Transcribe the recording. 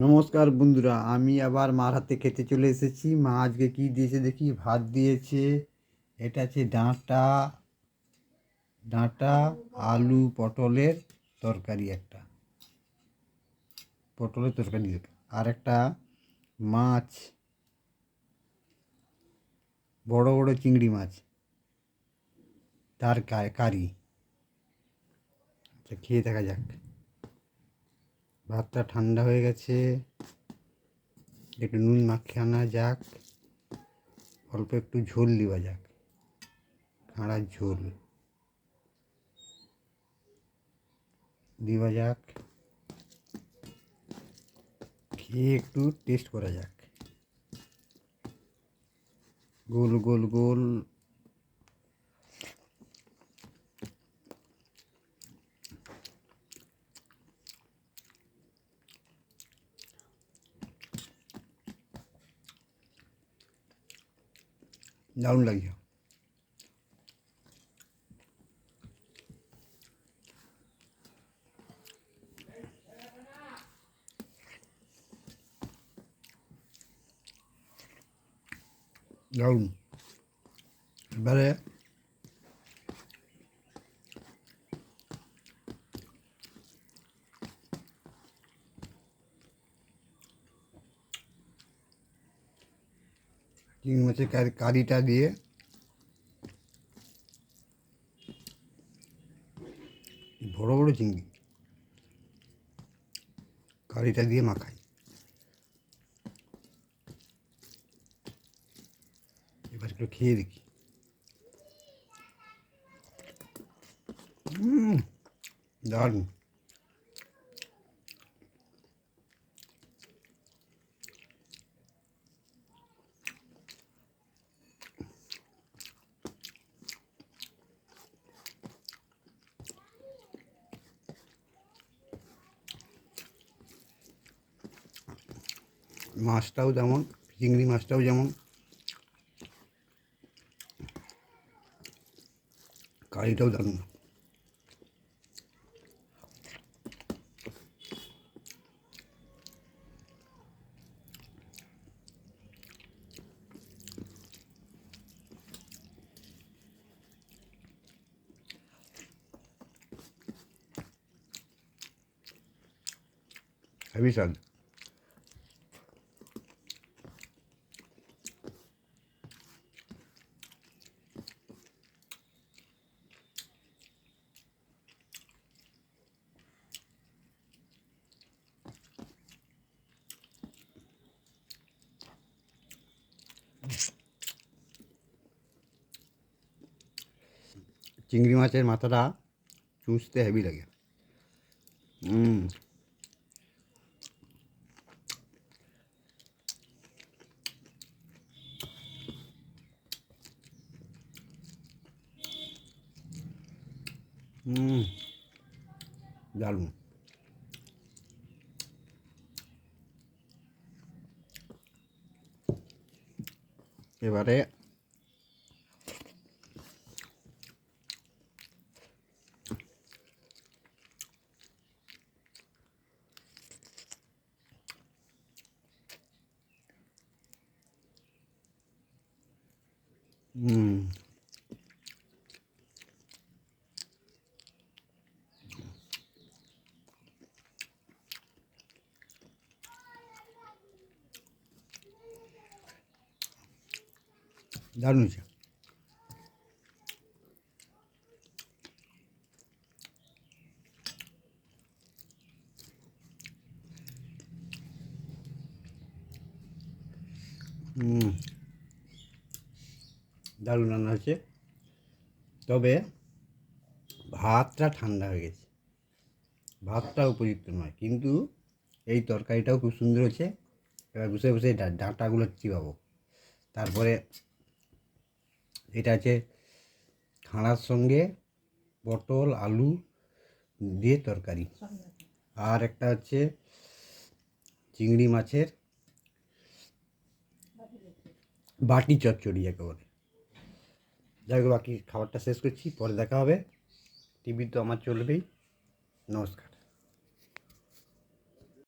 নমস্কার বন্ধুরা, আমি আবার মার হাতে খেতে চলে এসেছি। মা আজকে কী দিয়েছে দেখি? ভাত দিয়েছে, এটা আছে ডাঁটা ডাঁটা, আলু, পটলের তরকারি একটা। পটলের তরকারি আর একটা মাছ, বড় বড় চিংড়ি মাছ, তার কারি। আচ্ছা খেয়ে দেখা যাক। ভাতটা ঠান্ডা হয়ে গেছে। একটু নুন মাখিয়ে আনা যাক। অল্প একটু ঝোল দেওয়া যাক। খাঁড়ার ঝোল। দেওয়া যাক। খেয়ে একটু টেস্ট করা যাক। গোল গোল গোল। দারুণ লাগছে দারুণ এবারে চিংড়ি মাছের কারি- কারিটা দিয়ে। বড় বড় চিংড়ি। কারিটা দিয়ে মাখাই। এবার একটু খেয়ে দেখি। দারুণ। মাছটাও যেমন চিংড়ি মাছটাও যেমন। কারিটাও দারুণ। হেভি স্বাদ চিংড়ি মাছের মাথাটা চুষতে হেভি লাগে হুম হুম দারুণ এবারে হুম দারুণ হয়েছে হুম দারুণ রান্না হয়েছে। তবে ভাতটা ঠান্ডা হয়ে গেছে। ভাতটা উপযুক্ত নয়, কিন্তু এই তরকারিটাও খুব সুন্দর হয়েছে। এবার বসে বসে ডাঁটাগুলো চিবাবো। তারপরে এটা আছে খাঁড়ার সঙ্গে পটল, আলু দিয়ে তরকারি। আর একটা হচ্ছে চিংড়ি মাছের বাটি চচ্চড়ি যাকে বলে যাই হোক বাকি খাবারটা শেষ করছি পরে দেখা হবে। টিভি তো আমার চলবেই। নমস্কার।